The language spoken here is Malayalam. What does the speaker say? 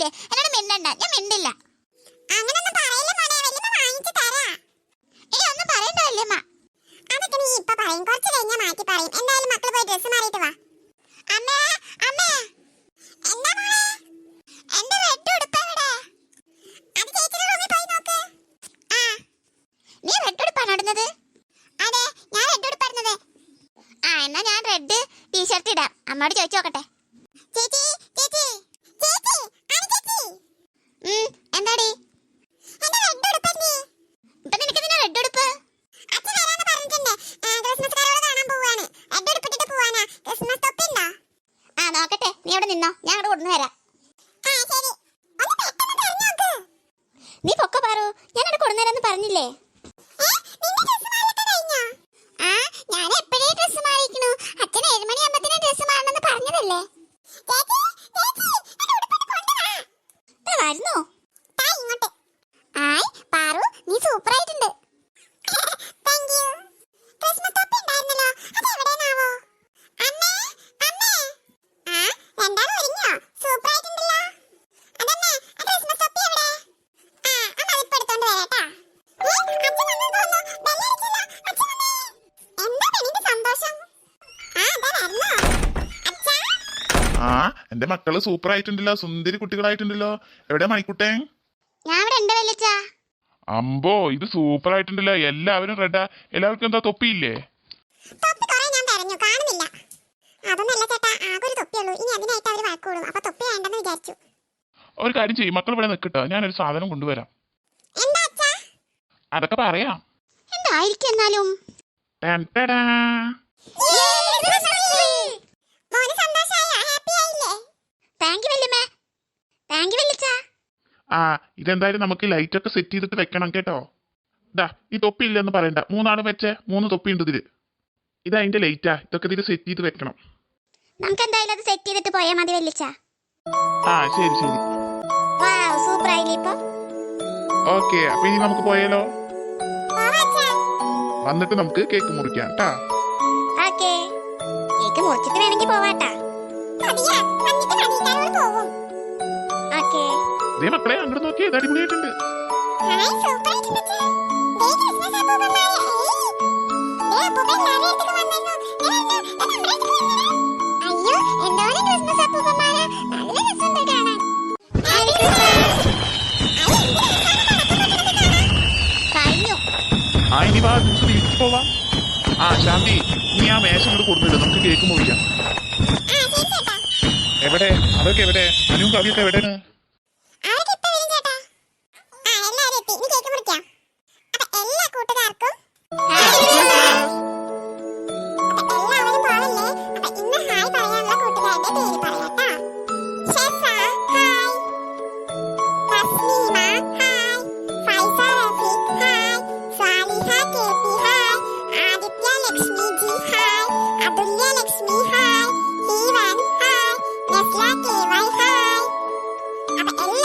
പറ്റിച്ചില്ലേ എന്നോട് മിണ്ടണ്ട. ഞാൻ മിണ്ടില്ല. അങ്ങനൊന്നും പറയില്ല മോനെ. വല്യമ്മ വാങ്ങിച്ചു തരാ. ഇനി ഒന്നും പറയണ്ട വല്യമ്മ. അതൊക്കെ നീ ഇപ്പൊ പറയും. കുറച്ച് കഴിഞ്ഞാ മാറ്റി പറയും. എന്തായാലും മക്കൾ പോയി ഡ്രസ്സ് മാറിയിട്ട് വാ. അമ്മേ അമ്മേ. എന്താ മോളെ? എന്റെ റെഡ് ഉടുപ്പ് എവിടെ? അത് ചേച്ചിയുടെ റൂമിൽ പോയി നോക്ക്. ആ. നീ റെഡ് ഉടുപ്പാണ് ഇടുന്നത്? അതെ ഞാൻ റെഡ് ഉടുപ്പായിരുന്നത് ആ എന്നാ ഞാൻ റെഡ് ടീഷർട്ട് ഇടാം. അമ്മയോട് ചോദിച്ചു നോക്കട്ടെ. ചേച്ചി ആ നോക്കട്ടെ. നീ അവിടെ നിന്നോ. ഞാൻ അവിടെ കൊണ്ടു വരാം നീ പൊക്ക പാറു. ഞാൻ അവിടെ കൊണ്ടുവരാന്ന് പറഞ്ഞില്ലേ? ദാ വരുന്നു ആ എന്റെ മക്കൾ സൂപ്പർ ആയിട്ടുണ്ടല്ലോ സുന്ദരി കുട്ടികളായിട്ടുണ്ടല്ലോ. എവിടെ മണിക്കുട്ടേ ഞാൻ ഇവിടെ ഉണ്ട് അമ്പോ ഇത് സൂപ്പർ ആയിട്ടുണ്ടല്ലോ. എല്ലാവരും റെഡാ എല്ലാവർക്കും എന്താ തൊപ്പിയില്ലേ? തൊപ്പി കുറെ ഞാൻ തെരഞ്ഞു കാണുന്നില്ല. അതൊന്നല്ല ചേട്ടാ ആകെ ഒരു തൊപ്പിയുള്ളൂ ഇനി അതിനായിട്ട് അവർ വഴക്കൂടും അപ്പൊ തൊപ്പി വേണ്ടെന്ന് വിചാരിച്ചു. ഒരു കാര്യം ചെയ്യും മക്കൾ ഇവിടെ നിൽക്കട്ടോ. ഞാനൊരു സാധനം കൊണ്ടുവരാം. എന്താ അച്ഛാ? അതൊക്കെ പറയാം. എന്തായിരിക്കും എന്നാലും? ടാൻ ടാടാ. മോന് സന്തോഷായോ ഹാപ്പി ആയില്ലേ താങ്ക് യു വല്യമ്മേ താങ്ക് യു വല്യച്ചാ ആ ഇതെന്തായാലും നമുക്ക് ലൈറ്റ് ഒക്കെ സെറ്റ് ചെയ്തിട്ട് വെക്കണം കേട്ടോ. ഇതാ ഈ തൊപ്പി ഇല്ലെന്ന് പറയണ്ട. മൂന്നാളും വെച്ചേ മൂന്ന് തൊപ്പി ഉണ്ട് ഇതിൽ. ഇത് അതിന്റെ ലൈറ്റാ ഇതൊക്കെ ഇതിൽ സെറ്റ് ചെയ്ത് വെക്കണം. നമുക്ക് എന്തായാലും അത് സെറ്റ് ചെയ്തിട്ട് പോയാ മതി വല്യച്ചാ ആ ശരി ശരി. വാവ് സൂപ്പർ ആയില്ലേ ഇപ്പൊ? ഓക്കെ അപ്പൊ ഇനി നമുക്ക് പോയാലോ? വന്നിട്ട് നമുക്ക് കേക്ക് മുറിക്കാം ട്ടാ. ഓക്കേ. കേക്ക് മുറിച്ചിട്ട് വേണമെങ്കിൽ പോവാട്ടാ. ഓക്കേ ദേ മക്കളെ അങ്ങോട്ട് നോക്കിയേ ഇത് അടിപൊളിയായിട്ടുണ്ട്. ആ ഇനി വാ നമുക്ക് വീട്ടിൽ പോവാം. ആ ശാന്തി നീ ആ മേശം കൊടുത്തിട്ട് നമുക്ക് കേക്ക് മുറിക്കാം. എവിടെ? അതൊക്കെ എവിടെ? അനു കവിയൊക്കെ എവിടെയാണ്? Oh.